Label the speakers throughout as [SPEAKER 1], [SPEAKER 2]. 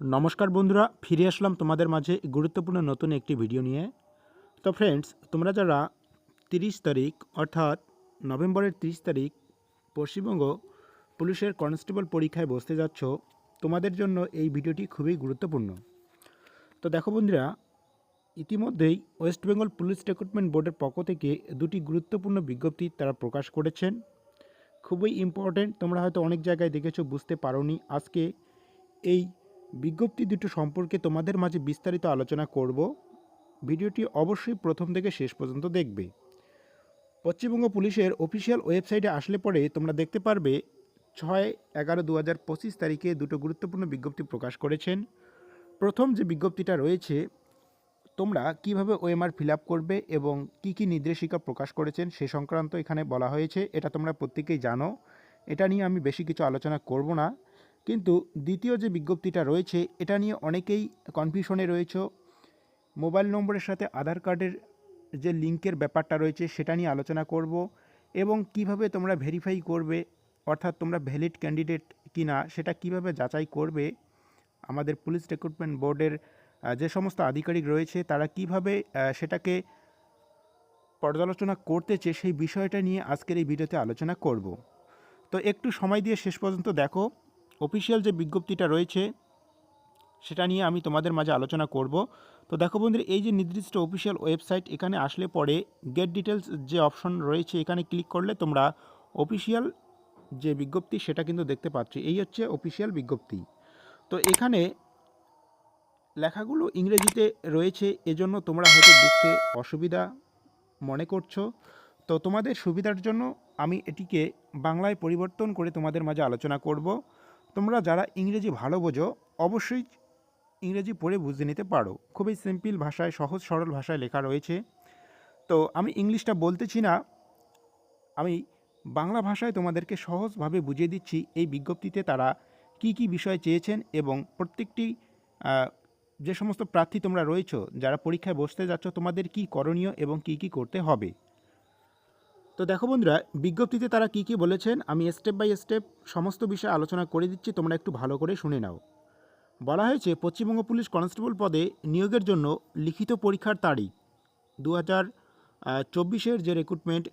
[SPEAKER 1] নমস্কার বন্ধুরা, ফিরে আসলাম তোমাদের মাঝে গুরুত্বপূর্ণ নতুন একটি ভিডিও নিয়ে। তো ফ্রেন্ডস তোমরা যারা তিরিশ তারিখ অর্থাৎ নভেম্বরের তিরিশ তারিখ পশ্চিমবঙ্গ পুলিশের কনস্টেবল পরীক্ষায় বসতে যাচ্ছ, তোমাদের জন্য এই ভিডিওটি খুবই গুরুত্বপূর্ণ। তো দেখো বন্ধুরা, ইতিমধ্যেই ওয়েস্ট বেঙ্গল পুলিশ রিক্রুটমেন্ট বোর্ডের পক্ষ থেকে দুটি গুরুত্বপূর্ণ বিজ্ঞপ্তি তারা প্রকাশ করেছেন। খুবই ইম্পর্ট্যান্ট তোমরা হয়তো অনেক জায়গায় দেখেছ, বুঝতে পারোনি, আজকে এই বিজ্ঞপ্তি দুটো সম্পর্কে তোমাদের মাঝে বিস্তারিত আলোচনা করব। ভিডিওটি অবশ্যই প্রথম থেকে শেষ পর্যন্ত দেখবে। পশ্চিমবঙ্গ পুলিশের অফিসিয়াল ওয়েবসাইটে আসলে পরে তোমরা দেখতে পারবে, ছয় এগারো দু হাজার পঁচিশ তারিখে দুটো গুরুত্বপূর্ণ বিজ্ঞপ্তি প্রকাশ করেছেন। প্রথম যে বিজ্ঞপ্তিটা রয়েছে, তোমরা কীভাবে ওএমআর ফিল আপ করবে এবং কি কি নির্দেশিকা প্রকাশ করেছেন সে সংক্রান্ত এখানে বলা হয়েছে, এটা তোমরা প্রত্যেকেই জানো। এটা নিয়ে আমি বেশি কিছু আলোচনা করব না। কিন্তু দ্বিতীয় যে বিজ্ঞপ্তিটা রয়েছে, এটা নিয়ে অনেকেই কনফিউশনে রয়েছে। মোবাইল নম্বরের সাথে আধার কার্ডের যে লিঙ্কের ব্যাপারটা রয়েছে, সেটা নিয়ে আলোচনা করব এবং কীভাবে তোমরা ভেরিফাই করবে, অর্থাৎ তোমরা ভ্যালিড ক্যান্ডিডেট কি না সেটা কীভাবে যাচাই করবে। আমাদের পুলিশ রিক্রুটমেন্ট বোর্ডের যে সমস্ত আধিকারিক রয়েছে, তারা কীভাবে সেটাকে পর্যালোচনা করতেছে, সেই বিষয়টা নিয়ে আজকের এই ভিডিওতে আলোচনা করব। তো একটু সময় দিয়ে শেষ পর্যন্ত দেখো। অফিসিয়াল যে বিজ্ঞপ্তিটা রয়েছে, সেটা নিয়ে আমি তোমাদের মাঝে আলোচনা করব। তো দেখো বন্ধুরা, এই যে নির্দিষ্ট অফিসিয়াল ওয়েবসাইট এখানে আসলে পরে গেট ডিটেলস যে অপশন রয়েছে, এখানে ক্লিক করলে তোমরা অফিসিয়াল যে বিজ্ঞপ্তি, সেটা কিন্তু দেখতে পাচ্ছি। এই হচ্ছে অফিসিয়াল বিজ্ঞপ্তি। তো এখানে লেখাগুলো ইংরেজিতে রয়েছে, এজন্য তোমরা হয়তো বুঝতে অসুবিধা মনে করছ। তো তোমাদের সুবিধার জন্য আমি এটিকে বাংলায় পরিবর্তন করে তোমাদের মাঝে আলোচনা করব। তোমরা যারা ইংরেজি ভালো বোঝো, অবশ্যই ইংরেজি পড়ে বুঝে নিতে পারো। খুবই সিম্পল ভাষায়, সহজ, সরল ভাষায় লেখা রয়েছে। তো আমি ইংলিশটা বলতেছি না। আমি বাংলা ভাষায় তোমাদেরকে সহজভাবে বুঝিয়ে দিচ্ছি এই বিজ্ঞপ্তিতে তারা কি কি বিষয় চেয়েছেন এবং প্রত্যেকটি যে সমস্ত প্রার্থী তোমরা রয়েছো, যারা পরীক্ষায় বসতে যাচ্ছ, তোমাদের কি করণীয় এবং কি কি করতে হবে? তো দেখো বন্ধুরা, বিজ্ঞপ্তিতে তারা কি কি বলেছেন, আমি স্টেপ বাই স্টেপ সমস্ত বিষয়ে আলোচনা করে দিচ্ছি, তোমরা একটু ভালো করে শুনে নাও। বলা হয়েছে, পশ্চিমবঙ্গ পুলিশ কনস্টেবল পদে নিয়োগের জন্য লিখিত পরীক্ষার তারিখ দু হাজার চব্বিশের যে রিক্রুটমেন্ট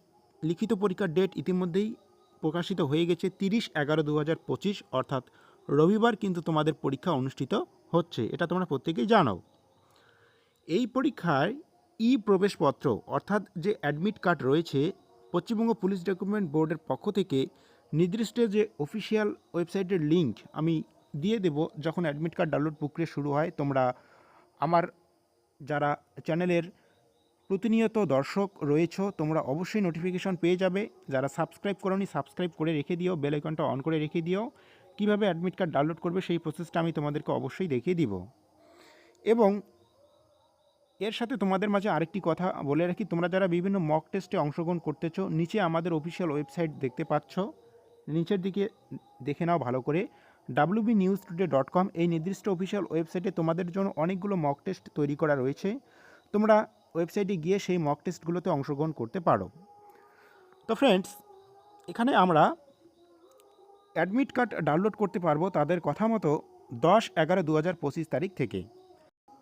[SPEAKER 1] লিখিত পরীক্ষার ডেট ইতিমধ্যেই প্রকাশিত হয়ে গেছে তিরিশ এগারো দু হাজার পঁচিশ, অর্থাৎ রবিবার কিন্তু তোমাদের পরীক্ষা অনুষ্ঠিত হচ্ছে, এটা তোমরা প্রত্যেকেই জানো এই পরীক্ষায় ই প্রবেশপত্র অর্থাৎ যে অ্যাডমিট কার্ড রয়েছে পশ্চিমবঙ্গ পুলিশ রিক্রুটমেন্ট বোর্ডের পক্ষ থেকে নির্দিষ্ট যে অফিসিয়াল ওয়েবসাইটের লিঙ্ক আমি দিয়ে দেব, যখন অ্যাডমিট কার্ড ডাউনলোড প্রক্রিয়া শুরু হয়, তোমরা আমার যারা চ্যানেলের প্রতিনিয়ত দর্শক রয়েছো, তোমরা অবশ্যই নোটিফিকেশন পেয়ে যাবে। যারা সাবস্ক্রাইব করোনি সাবস্ক্রাইব করে রেখে দিও বেল আইকনটা অন করে রেখে দিও। কীভাবে অ্যাডমিট কার্ড ডাউনলোড করবে, সেই প্রসেসটা আমি তোমাদেরকে অবশ্যই দেখিয়ে দিব। এবং এর সাথে তোমাদের মাঝে আরেকটি কথা বলে রাখি। তোমরা যারা বিভিন্ন মক টেস্টে অংশগ্রহণ করতেছো, নিচে আমাদের অফিসিয়াল ওয়েবসাইট দেখতে পাচ্ছ। নিচের দিকে দেখে নাও ভালো করে। WB news today dot com এই নির্দিষ্ট অফিসিয়াল ওয়েবসাইটে তোমাদের জন্য অনেকগুলো মক টেস্ট তৈরি করা রয়েছে। তোমরা ওয়েবসাইটে গিয়ে সেই মক টেস্টগুলোতে অংশগ্রহণ করতে পারো। তো ফ্রেন্ডস এখানে আমরা অ্যাডমিট কার্ড ডাউনলোড করতে পারব তাদের কথা মতো দশ এগারো দু হাজার পঁচিশ তারিখ থেকে।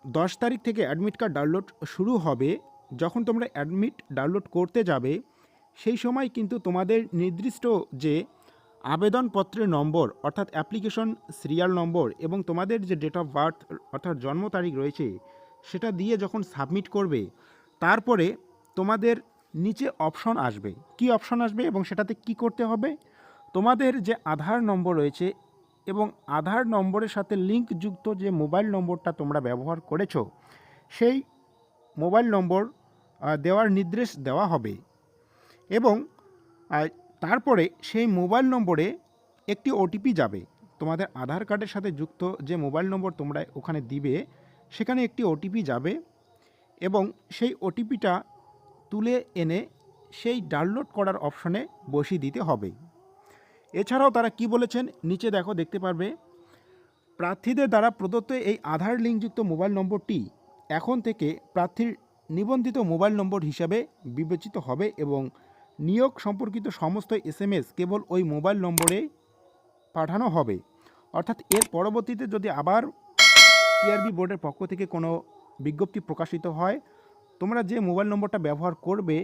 [SPEAKER 1] দশ তারিখ থেকে অ্যাডমিট কার্ড ডাউনলোড শুরু হবে। যখন তোমরা অ্যাডমিট ডাউনলোড করতে যাবে, সেই সময় কিন্তু তোমাদের নির্দিষ্ট যে আবেদনপত্রের নম্বর, অর্থাৎ অ্যাপ্লিকেশন সিরিয়াল নম্বর এবং তোমাদের যে ডেট অফ বার্থ অর্থাৎ জন্ম তারিখ রয়েছে, সেটা দিয়ে যখন সাবমিট করবে, তারপরে তোমাদের নিচে অপশন আসবে। কি অপশন আসবে এবং সেটাতে কি করতে হবে? তোমাদের যে আধার নম্বর রয়েছে এবং আধার নম্বরের সাথে লিঙ্কযুক্ত যে মোবাইল নম্বরটা তোমরা ব্যবহার করেছ, সেই মোবাইল নম্বর দেওয়ার নির্দেশ দেওয়া হবে। এবং তারপরে সেই মোবাইল নম্বরে একটি ওটিপি যাবে। তোমাদের আধার কার্ডের সাথে যুক্ত যে মোবাইল নম্বর তোমরা ওখানে দিবে, সেখানে একটি ওটিপি যাবে এবং সেই ওটিপিটা তুলে এনে সেই ডাউনলোড করার অপশনে বসিয়ে দিতে হবে। এছাড়াও তারা কি বলেছেন? নিচে দেখো, দেখতে পারবে। প্রার্থীদের দ্বারা প্রদত্ত এই আধার লিঙ্কযুক্ত মোবাইল নম্বরটি এখন থেকে প্রার্থীর নিবন্ধিত মোবাইল নম্বর হিসাবে বিবেচিত হবে এবং নিয়োগ সম্পর্কিত সমস্ত এসএমএস কেবল ওই মোবাইল নম্বরে পাঠানো হবে। অর্থাৎ এর পরবর্তীতে যদি আবার টিআরবি বোর্ডের পক্ষ থেকে কোনো বিজ্ঞপ্তি প্রকাশিত হয়, তোমরা যে মোবাইল নম্বরটা ব্যবহার করবে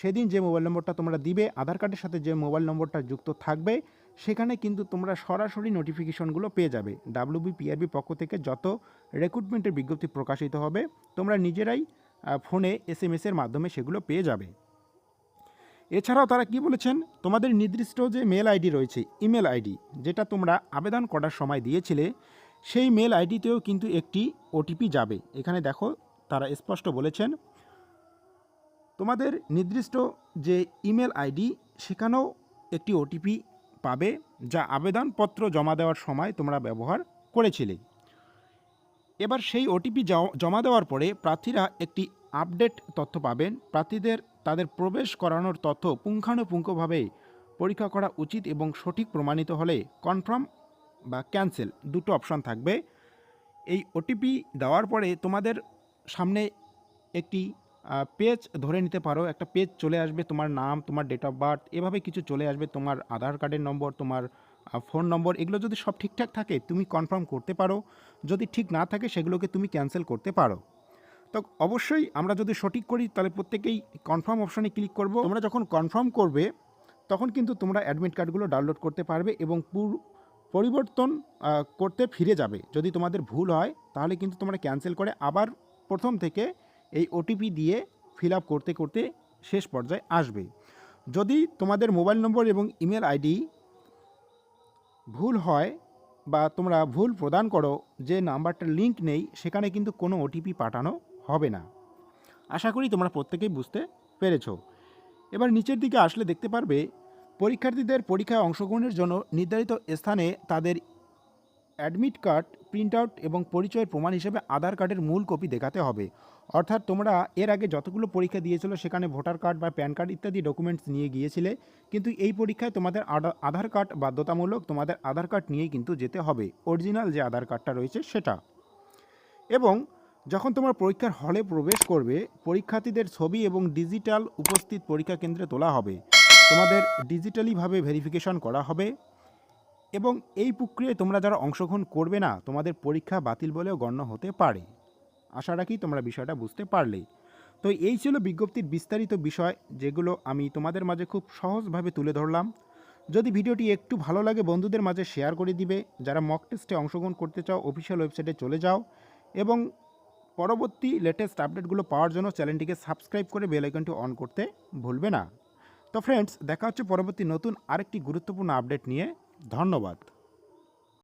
[SPEAKER 1] সেদিন যে মোবাইল নম্বরটা তোমরা দিবে, আধার কার্ডের সাথে যে মোবাইল নম্বরটা যুক্ত থাকবে, সেখানে কিন্তু তোমরা সরাসরি নোটিফিকেশনগুলো পেয়ে যাবে। ডাব্লিউবি পিআরবি পক্ষ থেকে যত রিক্রুটমেন্টের বিজ্ঞপ্তি প্রকাশিত হবে, তোমরা নিজেরাই ফোনে এস এম এসের মাধ্যমে সেগুলো পেয়ে যাবে। এছাড়াও তারা কি বলেছেন? তোমাদের নির্দিষ্ট যে মেল আইডি রয়েছে ইমেল আইডি যেটা তোমরা আবেদন করার সময় দিয়েছিলে, সেই মেল আইডিতেও কিন্তু একটি ওটিপি যাবে। এখানে দেখো, তারা স্পষ্ট বলেছেন তোমাদের নির্দিষ্ট যে ইমেল আইডি, সেখানেও একটি ওটিপি পাবে যা আবেদনপত্র জমা দেওয়ার সময় তোমরা ব্যবহার করেছিলে। এবার সেই ওটিপি জমা দেওয়ার পরে প্রার্থীরা একটি আপডেট তথ্য পাবেন। প্রার্থীদের, তাদের প্রবেশ করানোর তথ্য পুঙ্খানুপুঙ্খভাবে পরীক্ষা করা উচিত এবং সঠিক প্রমাণিত হলে কনফার্ম বা ক্যান্সেল দুটো অপশন থাকবে। এই ওটিপি দেওয়ার পরে তোমাদের সামনে একটি পেজ ধরে নিতে পারো। একটা পেজ চলে আসবে তোমার নাম, তোমার ডেট অফ বার্থ এভাবে কিছু চলে আসবে, তোমার আধার কার্ডের নম্বর তোমার ফোন নম্বর এগুলো যদি সব ঠিকঠাক থাকে, তুমি কনফার্ম করতে পারো। যদি ঠিক না থাকে, সেগুলোকে তুমি ক্যান্সেল করতে পারো। তো অবশ্যই আমরা যদি সঠিক করি, তাহলে প্রত্যেকেই কনফার্ম অপশনে ক্লিক করব। তোমরা যখন কনফার্ম করবে, তখন কিন্তু তোমরা অ্যাডমিট কার্ডগুলো ডাউনলোড করতে পারবে এবং পুর, পরিবর্তন করতে ফিরে যাবে। যদি তোমাদের ভুল হয়, তাহলে কিন্তু তোমরা ক্যান্সেল করে আবার প্রথম থেকে এই ওটিপি দিয়ে ফিল আপ করতে করতে শেষ পর্যায়ে আসবে। যদি তোমাদের মোবাইল নম্বর এবং ইমেল আইডি ভুল হয় বা তোমরা ভুল প্রদান করো, যে নাম্বারটার লিঙ্ক নেই, সেখানে কিন্তু কোনো ওটিপি পাঠানো হবে না। আশা করি তোমরা প্রত্যেকেই বুঝতে পেরেছ। এবার নিচের দিকে আসলে দেখতে পারবে, পরীক্ষার্থীদের পরীক্ষায় অংশগ্রহণের জন্য নির্ধারিত স্থানে তাদের অ্যাডমিট কার্ড প্রিন্ট আউট এবং পরিচয়ের প্রমাণ হিসেবে আধার কার্ডের মূল কপি দেখাতে হবে। অর্থাৎ তোমরা এর আগে যতগুলো পরীক্ষা দিয়েছিল, সেখানে ভোটার কার্ড বা প্যান কার্ড ইত্যাদি ডকুমেন্টস নিয়ে গিয়েছিলে, কিন্তু এই পরীক্ষায় তোমাদের আধার কার্ড বাধ্যতামূলক তোমাদের আধার কার্ড নিয়েই কিন্তু যেতে হবে। অরিজিনাল যে আধার কার্ডটা রয়েছে সেটা। এবং যখন তোমরা পরীক্ষার হলে প্রবেশ করবে, পরীক্ষার্থীদের ছবি এবং ডিজিটাল উপস্থিত পরীক্ষা কেন্দ্রে তোলা হবে। তোমাদের ডিজিটালিভাবে ভেরিফিকেশন করা হবে। এবং এই প্রক্রিয়ায় তোমরা যারা অংশগ্রহণ করবে না, তোমাদের পরীক্ষা বাতিল বলেও গণ্য হতে পারে। আশা রাখি তোমরা বিষয়টা বুঝতে পারলে তো এই ছিল বিজ্ঞপ্তির বিস্তারিত বিষয়, যেগুলো আমি তোমাদের মাঝে খুব সহজভাবে তুলে ধরলাম। যদি ভিডিওটি একটু ভালো লাগে, বন্ধুদের মাঝে শেয়ার করে দিবে। যারা মক টেস্টে অংশগ্রহণ করতে চাও অফিসিয়াল ওয়েবসাইটে চলে যাও। এবং পরবর্তী লেটেস্ট আপডেটগুলো পাওয়ার জন্য চ্যানেলটিকে সাবস্ক্রাইব করে বেল আইকনটি অন করতে ভুলবে না। তো ফ্রেন্ডস দেখা হচ্ছে পরবর্তী নতুন আরেকটি গুরুত্বপূর্ণ আপডেট নিয়ে। ধন্যবাদ।